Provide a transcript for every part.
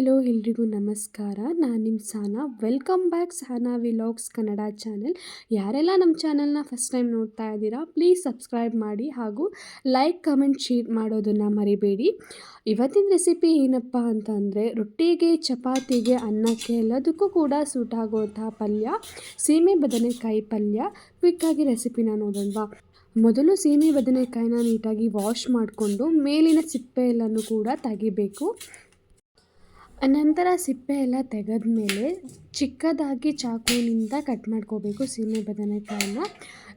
Hello ಎಲ್ರಿಗೂ ನಮಸ್ಕಾರ. ನಾನು ನಿಮ್ಮ Sana. Welcome back Sana vlogs Kannada channel ಯಾರೆಲ್ಲ ನಮ್ಮ ಚಾನೆಲ್ನ ಫಸ್ಟ್ ಟೈಮ್ ನೋಡ್ತಾ ಇದ್ದೀರಾ ಪ್ಲೀಸ್ ಸಬ್ಸ್ಕ್ರೈಬ್ ಮಾಡಿ ಹಾಗೂ ಲೈಕ್ ಕಮೆಂಟ್ ಶೇರ್ ಮಾಡೋದನ್ನು ಮರಿಬೇಡಿ. ಇವತ್ತಿನ ರೆಸಿಪಿ ಏನಪ್ಪ ಅಂತಂದರೆ, ರೊಟ್ಟಿಗೆ, ಚಪಾತಿಗೆ, ಅನ್ನಕ್ಕೆ ಎಲ್ಲದಕ್ಕೂ ಕೂಡ ಸೂಟ್ ಆಗುವಂತಹ ಪಲ್ಯ, ಸೀಮೆ ಬದನೆಕಾಯಿ ಪಲ್ಯ. ಕ್ವಿಕ್ಕಾಗಿ ರೆಸಿಪಿನ ನೋಡೋಣವಾ ಮೊದಲು ಸೀಮೆ ಬದನೆಕಾಯಿನ ನೀಟಾಗಿ ವಾಶ್ ಮಾಡಿಕೊಂಡು ಮೇಲಿನ ಸಿಪ್ಪೆಯಲ್ಲನ್ನು ಕೂಡ ತೆಗಿಬೇಕು. ನಂತರ ಸಿಪ್ಪೆ ಎಲ್ಲ ತೆಗೆದ ಮೇಲೆ ಚಿಕ್ಕದಾಗಿ ಚಾಕುವಿನಿಂದ ಕಟ್ ಮಾಡ್ಕೋಬೇಕು ಸೀಮೆ ಬದನೆಕಾಯನ್ನ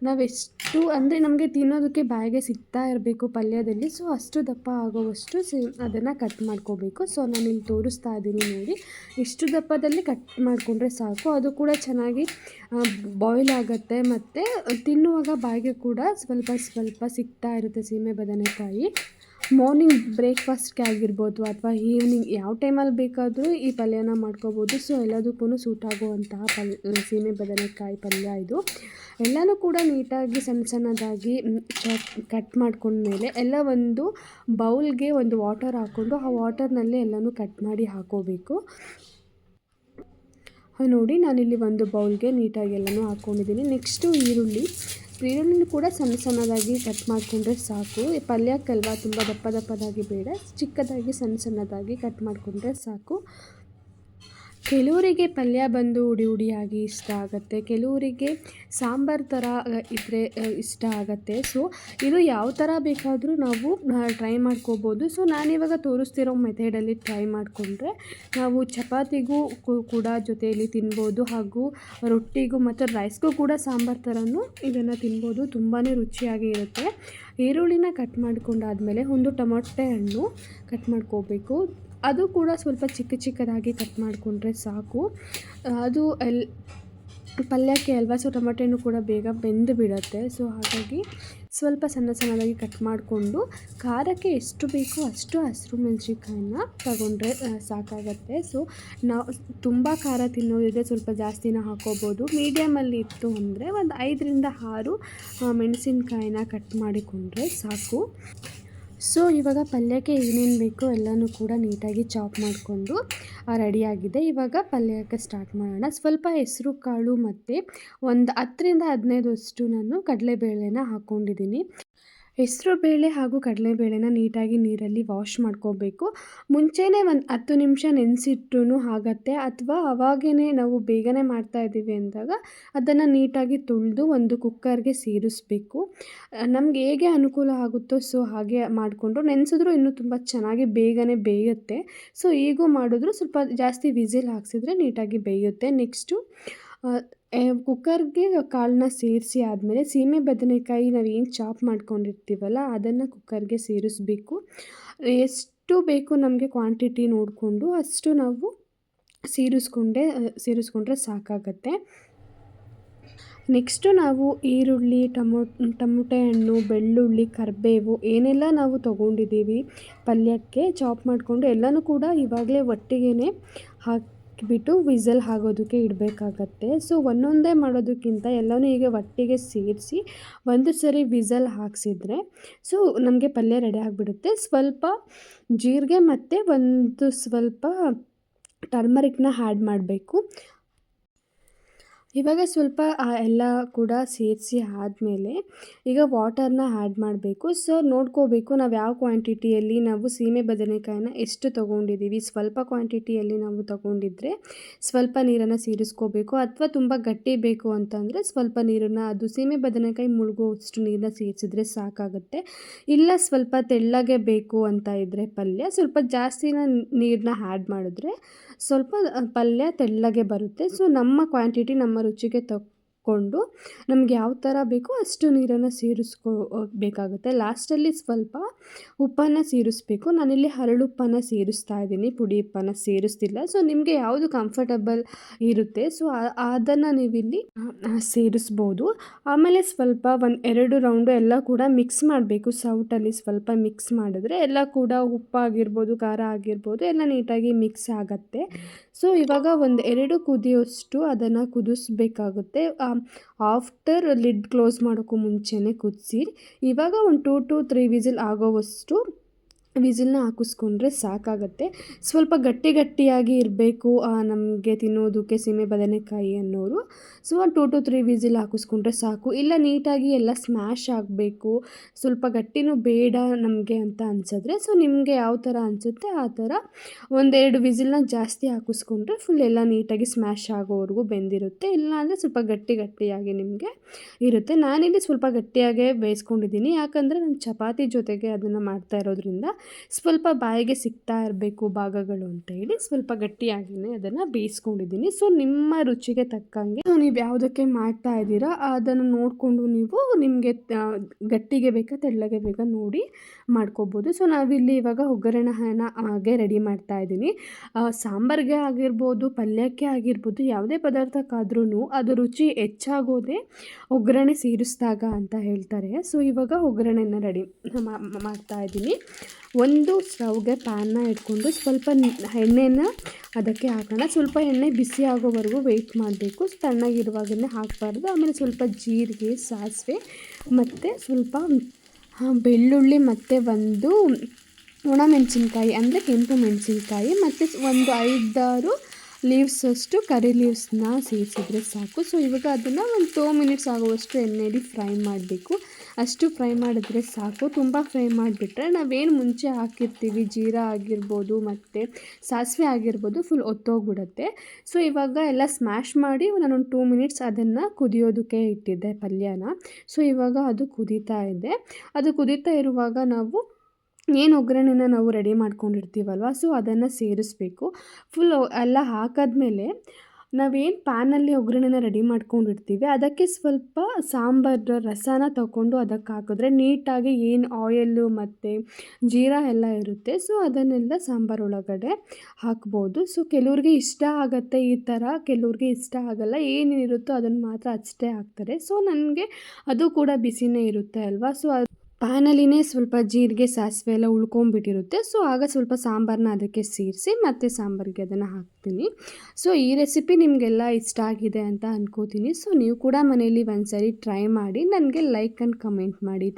ನಾವೆಷ್ಟು, ಅಂದರೆ ನಮಗೆ ತಿನ್ನೋದಕ್ಕೆ ಬಾಯಿಗೆ ಸಿಗ್ತಾ ಇರಬೇಕು ಪಲ್ಯದಲ್ಲಿ ಸೊ ಅಷ್ಟು ದಪ್ಪ ಆಗೋವಷ್ಟು ಸಿ, ಅದನ್ನು ಕಟ್ ಮಾಡ್ಕೋಬೇಕು. ಸೊ ನಾನು ಇಲ್ಲಿ ತೋರಿಸ್ತಾ ಇದ್ದೀನಿ ನೋಡಿ. ಇಷ್ಟು ದಪ್ಪದಲ್ಲಿ ಕಟ್ ಮಾಡಿಕೊಂಡ್ರೆ ಸಾಕು. ಅದು ಕೂಡ ಚೆನ್ನಾಗಿ ಬಾಯ್ಲ್ ಆಗುತ್ತೆ. ಮತ್ತು ತಿನ್ನುವಾಗ ಬಾಯಿಗೆ ಕೂಡ ಸ್ವಲ್ಪ ಸ್ವಲ್ಪ ಸಿಗ್ತಾ ಇರುತ್ತೆ ಸೀಮೆ ಬದನೆಕಾಯಿ. ಮಾರ್ನಿಂಗ್ ಬ್ರೇಕ್ಫಾಸ್ಟ್ಗೆ ಆಗಿರ್ಬೋದು ಅಥವಾ ಈವ್ನಿಂಗ್ ಯಾವ ಟೈಮಲ್ಲಿ ಬೇಕಾದರೂ ಈ ಪಲ್ಯನ ಮಾಡ್ಕೋಬೋದು. ಸೊ ಎಲ್ಲದಕ್ಕೂ ಸೂಟ್ ಆಗುವಂತಹ ಪಲ್, ಸೀಮೆ ಬದನೆಕಾಯಿ ಪಲ್ಯ ಇದು. ಎಲ್ಲನೂ ಕೂಡ ನೀಟಾಗಿ ಸಣ್ಣ ಸಣ್ಣದಾಗಿ ಕಟ್ ಮಾಡ್ಕೊಂಡ್ಮೇಲೆ ಎಲ್ಲ ಒಂದು ಬೌಲ್ಗೆ ಒಂದು ವಾಟರ್ ಹಾಕ್ಕೊಂಡು ಆ ವಾಟರ್ನಲ್ಲೇ ಎಲ್ಲನೂ ಕಟ್ ಮಾಡಿ ಹಾಕೋಬೇಕು. ನೋಡಿ, ನಾನಿಲ್ಲಿ ಒಂದು ಬೌಲ್ಗೆ ನೀಟಾಗಿ ಎಲ್ಲನೂ ಹಾಕ್ಕೊಂಡಿದ್ದೀನಿ ನೆಕ್ಸ್ಟು ಈರುಳ್ಳಿ. ಈರುಳ್ಳಿನೂ ಕೂಡ ಸಣ್ಣ ಸಣ್ಣದಾಗಿ ಕಟ್ ಮಾಡಿಕೊಂಡ್ರೆ ಸಾಕು. ಪಲ್ಯಕ್ಕಲ್ವ ತುಂಬ ದಪ್ಪ ದಪ್ಪದಾಗಿ ಬೇಡ. ಚಿಕ್ಕದಾಗಿ, ಸಣ್ಣ ಸಣ್ಣದಾಗಿ ಕಟ್ ಮಾಡಿಕೊಂಡ್ರೆ ಸಾಕು. ಕೆಲವರಿಗೆ ಪಲ್ಯ ಬಂದು ಉಡಿ ಉಡಿಯಾಗಿ ಇಷ್ಟ ಆಗುತ್ತೆ, ಕೆಲವರಿಗೆ ಸಾಂಬಾರು ಥರ ಇದ್ದರೆ ಇಷ್ಟ ಆಗುತ್ತೆ. ಸೊ ಇದು ಯಾವ ಥರ ಬೇಕಾದರೂ ನಾವು ಟ್ರೈ ಮಾಡ್ಕೋಬೋದು. ಸೊ ನಾನಿವಾಗ ತೋರಿಸ್ತಿರೋ ಮೆಥಡಲ್ಲಿ ಟ್ರೈ ಮಾಡಿಕೊಂಡ್ರೆ, ನಾವು ಚಪಾತಿಗೂ ಕೂಡ ಜೊತೆಯಲ್ಲಿ ತಿನ್ಬೋದು ಹಾಗೂ ರೊಟ್ಟಿಗೂ ಮತ್ತು ರೈಸ್ಗೂ ಕೂಡ ಸಾಂಬಾರು ಥರನೂ ಇದನ್ನು ತಿನ್ಬೋದು. ತುಂಬಾ ರುಚಿಯಾಗಿ ಇರುತ್ತೆ. ಈರುಳ್ಳಿನ ಕಟ್ ಮಾಡ್ಕೊಂಡಾದಮೇಲೆ ಒಂದು ಟೊಮೊಟೆ ಹಣ್ಣು ಕಟ್ ಮಾಡ್ಕೋಬೇಕು. ಅದು ಕೂಡ ಸ್ವಲ್ಪ ಚಿಕ್ಕ ಚಿಕ್ಕದಾಗಿ ಕಟ್ ಮಾಡಿಕೊಂಡ್ರೆ ಸಾಕು. ಅದು ಎಲ್, ಪಲ್ಯಕ್ಕೆ ಅಲ್ವಾ ಸೊ ಟೊಮೆಟೊ ಕೂಡ ಬೇಗ ಬೆಂದು ಬಿಡುತ್ತೆ. ಸೊ, ಹಾಗಾಗಿ ಸ್ವಲ್ಪ ಸಣ್ಣ ಸಣ್ಣದಾಗಿ ಕಟ್ ಮಾಡಿಕೊಂಡು ಖಾರಕ್ಕೆ ಎಷ್ಟು ಬೇಕೋ ಅಷ್ಟು ಹಸಿರು ಮೆಣಸಿನ್ಕಾಯಿನ ತಗೊಂಡ್ರೆ ಸಾಕಾಗತ್ತೆ. ಸೊ, ನಾವು ತುಂಬ ಖಾರ ತಿನ್ನೋದಿದ್ರೆ ಸ್ವಲ್ಪ ಜಾಸ್ತಿನ ಹಾಕೋಬೋದು. ಮೀಡಿಯಮಲ್ಲಿ ಇತ್ತು ಅಂದರೆ ಒಂದು ಐದರಿಂದ ಆರು ಮೆಣಸಿನಕಾಯಿನ ಕಟ್ ಮಾಡಿಕೊಂಡ್ರೆ ಸಾಕು. ಸೊ, ಇವಾಗ ಪಲ್ಯಕ್ಕೆ ಏನೇನು ಬೇಕೋ ಎಲ್ಲನೂ ಕೂಡ ನೀಟಾಗಿ ಚಾಪ್ ಮಾಡಿಕೊಂಡು ರೆಡಿಯಾಗಿದೆ. ಇವಾಗ ಪಲ್ಯಕ್ಕೆ ಸ್ಟಾರ್ಟ್ ಮಾಡೋಣ. ಸ್ವಲ್ಪ ಹೆಸರು, ಕಾಳು ಮತ್ತು ಒಂದು ಹತ್ತರಿಂದ ಹದಿನೈದಷ್ಟು ನಾನು ಕಡಲೆಬೇಳೆನ ಹಾಕ್ಕೊಂಡಿದ್ದೀನಿ ಹೆಸರು ಬೇಳೆ ಹಾಗೂ ಕಡಲೆಬೇಳೆನ ನೀಟಾಗಿ ನೀರಲ್ಲಿ ವಾಶ್ ಮಾಡ್ಕೋಬೇಕು. ಮುಂಚೆನೇ ಒಂದು ಹತ್ತು ನಿಮಿಷ ನೆನೆಸಿಟ್ರೂ ಆಗತ್ತೆ. ಅಥವಾ ಅವಾಗೇ ನಾವು ಬೇಗನೆ ಮಾಡ್ತಾ ಇದ್ದೀವಿ ಅಂದಾಗ ಅದನ್ನು ನೀಟಾಗಿ ತೊಳೆದು ಒಂದು ಕುಕ್ಕರ್ಗೆ ಸೇರಿಸ್ಬೇಕು. ನಮ್ಗೆ ಹೇಗೆ ಅನುಕೂಲ ಆಗುತ್ತೋ ಸೊ ಹಾಗೆ ಮಾಡಿಕೊಂಡು ನೆನೆಸಿದ್ರು ಇನ್ನೂ ತುಂಬ ಚೆನ್ನಾಗಿ ಬೇಗನೆ ಬೇಯುತ್ತೆ. ಸೊ ಈಗೂ ಮಾಡಿದ್ರು ಸ್ವಲ್ಪ ಜಾಸ್ತಿ ವಿಸಿಲ್ ಹಾಕ್ಸಿದ್ರೆ ನೀಟಾಗಿ ಬೇಯುತ್ತೆ. ನೆಕ್ಸ್ಟು ಕುಕ್ಕರ್ಗೆ ಕಾಳನ್ನ ಸೇರಿಸಿ ಆದಮೇಲೆ ಸೀಮೆ ಬದನೆಕಾಯಿ ನಾವು ಏನು ಚಾಪ್ ಮಾಡ್ಕೊಂಡಿರ್ತೀವಲ್ಲ, ಅದನ್ನು ಕುಕ್ಕರ್ಗೆ ಸೇರಿಸ್ಬೇಕು. ಎಷ್ಟು ಬೇಕು ನಮಗೆ ಕ್ವಾಂಟಿಟಿ ನೋಡಿಕೊಂಡು ಅಷ್ಟು ನಾವು ಸೇರಿಸ್ಕೊಂಡೆ ಸೇರಿಸ್ಕೊಂಡ್ರೆ ಸಾಕಾಗತ್ತೆ. ನೆಕ್ಸ್ಟು ನಾವು ಈರುಳ್ಳಿ, ಟಮೊ, ಟಮೊಟೆ ಹಣ್ಣು, ಬೆಳ್ಳುಳ್ಳಿ, ಕರಿಬೇವು ಏನೆಲ್ಲ ನಾವು ತೊಗೊಂಡಿದ್ದೀವಿ ಪಲ್ಯಕ್ಕೆ ಚಾಪ್ ಮಾಡಿಕೊಂಡು ಎಲ್ಲನೂ ಕೂಡ ಇವಾಗಲೇ ಒಟ್ಟಿಗೆ ಹಾಕಿ ಬಿಟ್ಟು ವಿಸಲ್ ಆಗೋದಕ್ಕೆ ಇಡಬೇಕಾಗತ್ತೆ. ಸೊ, ಒಂದೊಂದೇ ಮಾಡೋದಕ್ಕಿಂತ ಎಲ್ಲನೂ ಹೀಗೆ ಒಟ್ಟಿಗೆ ಸೇರಿಸಿ ಒಂದು ಸರಿ ವಿಸಲ್ ಹಾಕ್ಸಿದ್ರೆ, ಸೊ, ನಮಗೆ ಪಲ್ಯ ರೆಡಿ ಆಗಿಬಿಡುತ್ತೆ. ಸ್ವಲ್ಪ ಜೀರಿಗೆ ಮತ್ತು ಒಂದು ಸ್ವಲ್ಪ ಟರ್ಮರಿಕ್ನ ಆ್ಯಡ್ ಮಾಡಬೇಕು. ಇವಾಗ ಸ್ವಲ್ಪ ಎಲ್ಲ ಕೂಡ ಸೇರಿಸಿ ಆದಮೇಲೆ ಈಗ ವಾಟರ್ನ ಆ್ಯಡ್ ಮಾಡಬೇಕು. ಸೊ, ನೋಡ್ಕೋಬೇಕು ನಾವು ಯಾವ ಕ್ವಾಂಟಿಟಿಯಲ್ಲಿ ನಾವು ಸೀಮೆ ಬದನೆಕಾಯಿನ ಎಷ್ಟು ತೊಗೊಂಡಿದ್ದೀವಿ. ಸ್ವಲ್ಪ ಕ್ವಾಂಟಿಟಿಯಲ್ಲಿ ನಾವು ತೊಗೊಂಡಿದ್ರೆ ಸ್ವಲ್ಪ ನೀರನ್ನು ಸೇರಿಸ್ಕೋಬೇಕು ಅಥವಾ ತುಂಬ ಗಟ್ಟಿ ಬೇಕು ಅಂತಂದರೆ ಸ್ವಲ್ಪ ನೀರನ್ನು, ಅದು ಸೀಮೆ ಬದನೆಕಾಯಿ ಮುಳುಗೋಷ್ಟು ನೀರನ್ನ ಸೇರಿಸಿದ್ರೆ ಸಾಕಾಗುತ್ತೆ. ಇಲ್ಲ ಸ್ವಲ್ಪ ತೆಳ್ಳಗೆ ಬೇಕು ಅಂತ ಇದ್ದರೆ ಪಲ್ಯ, ಸ್ವಲ್ಪ ಜಾಸ್ತಿನ ನೀರನ್ನ ಆ್ಯಡ್ ಮಾಡಿದ್ರೆ ಸ್ವಲ್ಪ ಪಲ್ಯ ತೆಳ್ಳಗೆ ಬರುತ್ತೆ. ಸೊ, ನಮ್ಮ ಕ್ವಾಂಟಿಟಿ ನಮ್ಮ ರುಚಿಗೆ ತಕ್ಕೊಂಡು ನಮ್ಗೆ ಯಾವ ಥರ ಬೇಕೋ ಅಷ್ಟು ನೀರನ್ನು ಸೇರಿಸ್ಕೋ ಬೇಕಾಗುತ್ತೆ. ಲಾಸ್ಟಲ್ಲಿ ಸ್ವಲ್ಪ ಉಪ್ಪನ್ನು ಸೇರಿಸ್ಬೇಕು. ನಾನಿಲ್ಲಿ ಹರಳುಪ್ಪನ್ನು ಸೇರಿಸ್ತಾ ಇದ್ದೀನಿ. ಪುಡಿ ಉಪ್ಪನ್ನು ಸೇರಿಸ್ತಿಲ್ಲ. ಸೊ, ನಿಮಗೆ ಯಾವುದು ಕಂಫರ್ಟಬಲ್ ಇರುತ್ತೆ, ಸೊ ಅದನ್ನು ನೀವಿಲ್ಲಿ ಸೇರಿಸ್ಬೋದು. ಆಮೇಲೆ ಸ್ವಲ್ಪ ಒಂದು ಎರಡು ರೌಂಡು ಎಲ್ಲ ಕೂಡ ಮಿಕ್ಸ್ ಮಾಡಬೇಕು. ಸೌಟಲ್ಲಿ ಸ್ವಲ್ಪ ಮಿಕ್ಸ್ ಮಾಡಿದ್ರೆ ಎಲ್ಲ ಕೂಡ ಉಪ್ಪಾಗಿರ್ಬೋದು, ಖಾರ ಆಗಿರ್ಬೋದು, ಎಲ್ಲ ನೀಟಾಗಿ ಮಿಕ್ಸ್ ಆಗುತ್ತೆ. ಸೊ ಇವಾಗ ಒಂದು ಎರಡು ಕುದಿಯೋಷ್ಟು ಅದನ್ನು ಕುದಿಸ್ಬೇಕಾಗುತ್ತೆ. ಆಫ್ಟರ್ ಲಿಡ್ ಕ್ಲೋಸ್ ಮಾಡೋಕ್ಕೂ ಮುಂಚೆನೇ ಕುದಿಸಿ ಇವಾಗ ಒಂದು ಟೂ ಟು ತ್ರೀ ವಿಸಿಲ್ ಆಗೋವಷ್ಟು ವಿಸಿಲ್ನ ಹಾಕಿಸ್ಕೊಂಡ್ರೆ ಸಾಕಾಗತ್ತೆ. ಸ್ವಲ್ಪ ಗಟ್ಟಿ ಗಟ್ಟಿಯಾಗಿ ಇರಬೇಕು ನಮಗೆ ತಿನ್ನೋದಕ್ಕೆ ಸೀಮೆ ಬದನೆಕಾಯಿ ಅನ್ನೋರು. So, two to three whistle ಹಾಕಿಸ್ಕೊಂಡ್ರೆ ಸಾಕು. ಇಲ್ಲ, ನೀಟಾಗಿ ಎಲ್ಲ ಸ್ಮ್ಯಾಶ್ ಆಗಬೇಕು. ಸ್ವಲ್ಪ ಗಟ್ಟಿನೂ ಬೇಡ ನಮಗೆ ಅಂತ ಅನ್ಸಿದ್ರೆ, ಸೊ, ನಿಮಗೆ ಯಾವ ಥರ ಅನಿಸುತ್ತೆ, ಆ ಥರ ಒಂದೆರಡು ವಿಸಿಲ್ನ ಜಾಸ್ತಿ ಹಾಕಿಸ್ಕೊಂಡ್ರೆ ಫುಲ್ ಎಲ್ಲ ನೀಟಾಗಿ ಸ್ಮ್ಯಾಶ್ ಆಗೋವರೆಗೂ ಬೆಂದಿರುತ್ತೆ. ಇಲ್ಲ ಅಂದರೆ ಸ್ವಲ್ಪ ಗಟ್ಟಿ ಗಟ್ಟಿಯಾಗಿ ನಿಮಗೆ ಇರುತ್ತೆ. ನಾನಿಲ್ಲಿ ಸ್ವಲ್ಪ ಗಟ್ಟಿಯಾಗೇ ಬೇಯಿಸ್ಕೊಂಡಿದ್ದೀನಿ. ಯಾಕಂದರೆ ನಾನು ಚಪಾತಿ ಜೊತೆಗೆ ಅದನ್ನು ಮಾಡ್ತಾ ಇರೋದ್ರಿಂದ ಸ್ವಲ್ಪ ಬಾಯಿಗೆ ಸಿಗ್ತಾ ಇರಬೇಕು ಭಾಗಗಳು ಅಂತ ಹೇಳಿ ಸ್ವಲ್ಪ ಗಟ್ಟಿಯಾಗಿಯೇ ಅದನ್ನು ಬೇಯಿಸ್ಕೊಂಡಿದ್ದೀನಿ. ಸೊ ನಿಮ್ಮ ರುಚಿಗೆ ತಕ್ಕಂಗೆ ನೀವು ಯಾವುದಕ್ಕೆ ಮಾಡ್ತಾ ಇದ್ದೀರಾ, ಅದನ್ನು ನೋಡಿಕೊಂಡು ನೀವು ನಿಮಗೆ ಗಟ್ಟಿಗೆ ಬೇಕಾ, ತೆಳ್ಳಗೆ ಬೇಕಾ ನೋಡಿ ಮಾಡ್ಕೋಬೋದು. ಸೊ ನಾವಿಲ್ಲಿ ಇವಾಗ ಒಗ್ಗರಣೆನ ಹಾಗೆ ರೆಡಿ ಮಾಡ್ತಾ ಇದ್ದೀನಿ. ಸಾಂಬಾರಿಗೆ ಆಗಿರ್ಬೋದು, ಪಲ್ಯಕ್ಕೆ ಆಗಿರ್ಬೋದು, ಯಾವುದೇ ಪದಾರ್ಥಕ್ಕಾದ್ರೂ ಅದು ರುಚಿ ಹೆಚ್ಚಾಗೋದೇ ಒಗ್ಗರಣೆ ಸೇರಿಸಿದಾಗ ಅಂತ ಹೇಳ್ತಾರೆ. ಸೊ ಇವಾಗ ಒಗ್ಗರಣೆನ ರೆಡಿ ಮಾಡ್ತಾ ಇದ್ದೀನಿ. ಒಂದು ಸ್ಟವ್ಗೆ ಪ್ಯಾನ್ನ ಇಟ್ಕೊಂಡು ಸ್ವಲ್ಪ ಎಣ್ಣೆನ ಅದಕ್ಕೆ ಹಾಕೋಣ. ಸ್ವಲ್ಪ ಎಣ್ಣೆ ಬಿಸಿ ಆಗೋವರೆಗೂ ವೆಯ್ಟ್ ಮಾಡಬೇಕು. ತಣ್ಣಗಿರುವಾಗಲೇ ಹಾಕಬಾರ್ದು. ಆಮೇಲೆ ಸ್ವಲ್ಪ ಜೀರಿಗೆ, ಸಾಸಿವೆ ಮತ್ತು ಸ್ವಲ್ಪ ಬೆಳ್ಳುಳ್ಳಿ ಮತ್ತು ಒಂದು ಒಣಮೆಣಸಿನ್ಕಾಯಿ ಅಂದರೆ ಕೆಂಪು ಮೆಣಸಿನ್ಕಾಯಿ ಮತ್ತು ಒಂದು ಐದಾರು ಲೀವ್ಸ್ ಅಷ್ಟು ಕರಿ ಲೀವ್ಸ್ನ ಸೇರಿಸಿದ್ರೆ ಸಾಕು. ಸೊ ಇವಾಗ ಅದನ್ನು ಒಂದು ಟೂ ಮಿನಿಟ್ಸ್ ಆಗುವಷ್ಟು ಎಣ್ಣೆಯಲ್ಲಿ ಫ್ರೈ ಮಾಡಬೇಕು. ಅಷ್ಟು ಫ್ರೈ ಮಾಡಿದ್ರೆ ಸಾಕು. ತುಂಬ ಫ್ರೈ ಮಾಡಿಬಿಟ್ರೆ ನಾವೇನು ಮುಂಚೆ ಹಾಕಿರ್ತೀವಿ, ಜೀರಾ ಆಗಿರ್ಬೋದು ಮತ್ತು ಸಾಸಿವೆ ಆಗಿರ್ಬೋದು ಫುಲ್ ಒತ್ತೋಗ್ಬಿಡುತ್ತೆ. ಸೊ ಇವಾಗ ಎಲ್ಲ ಸ್ಮ್ಯಾಶ್ ಮಾಡಿ ನಾನೊಂದು ಟೂ ಮಿನಿಟ್ಸ್ ಅದನ್ನು ಕುದಿಯೋದಕ್ಕೆ ಇಟ್ಟಿದ್ದೆ ಪಲ್ಯನ. ಸೊ ಇವಾಗ ಅದು ಕುದೀತಾ ಇದೆ. ಅದು ಕುದೀತಾ ಇರುವಾಗ ನಾವು ಏನು ಒಗ್ಗರಣೆನ ನಾವು ರೆಡಿ ಮಾಡ್ಕೊಂಡಿರ್ತೀವಲ್ವ ಸೊ ಅದನ್ನು ಸೇರಿಸ್ಬೇಕು. ಫುಲ್ ಎಲ್ಲ ಹಾಕಾದ್ಮೇಲೆ ನಾವೇನು ಪ್ಯಾನಲ್ಲಿ ಒಗ್ಗರಣೆನ ರೆಡಿ ಮಾಡ್ಕೊಂಡಿರ್ತೀವಿ, ಅದಕ್ಕೆ ಸ್ವಲ್ಪ ಸಾಂಬಾರ ರಸನ ತಗೊಂಡು ಅದಕ್ಕೆ ಹಾಕಿದ್ರೆ ನೀಟಾಗಿ ಏನು ಆಯಲ್ಲು ಮತ್ತು ಜೀರಾ ಎಲ್ಲ ಇರುತ್ತೆ ಸೊ ಅದನ್ನೆಲ್ಲ ಸಾಂಬಾರು ಒಳಗಡೆ ಹಾಕ್ಬೋದು. ಸೊ ಕೆಲವ್ರಿಗೆ ಇಷ್ಟ ಆಗುತ್ತೆ ಈ ಥರ ಕೆಲವ್ರಿಗೆ ಇಷ್ಟ ಆಗಲ್ಲ, ಏನೇನಿರುತ್ತೋ ಅದನ್ನು ಮಾತ್ರ ಅಷ್ಟೇ ಹಾಕ್ತಾರೆ. ಸೊ ನನಗೆ ಅದು ಕೂಡ ಬಿಸಿನೇ ಇರುತ್ತೆ ಅಲ್ವಾ? ಸೊ ಅದು ಪ್ಯಾನಲ್ಲಿನೇ ಸ್ವಲ್ಪ ಜೀರಿಗೆ, ಸಾಸಿವೆ ಎಲ್ಲ ಉಳ್ಕೊಂಬಿಟ್ಟಿರುತ್ತೆ ಸೊ ಆಗ ಸ್ವಲ್ಪ ಸಾಂಬಾರನ್ನ ಅದಕ್ಕೆ ಸೇರಿಸಿ ಮತ್ತೆ ಸಾಂಬಾರಿಗೆ ಅದನ್ನು ಹಾಕ್ತೀನಿ. ಸೊ ಈ ರೆಸಿಪಿ ನಿಮಗೆಲ್ಲ ಇಷ್ಟ ಆಗಿದೆ ಅಂತ ಅನ್ಕೋತೀನಿ. ಸೊ ನೀವು ಕೂಡ ಮನೆಯಲ್ಲಿ ಒಂದ್ಸರಿ ಟ್ರೈ ಮಾಡಿ. ನನಗೆ ಲೈಕ್ ಆ್ಯಂಡ್ ಕಮೆಂಟ್ ಮಾಡಿ.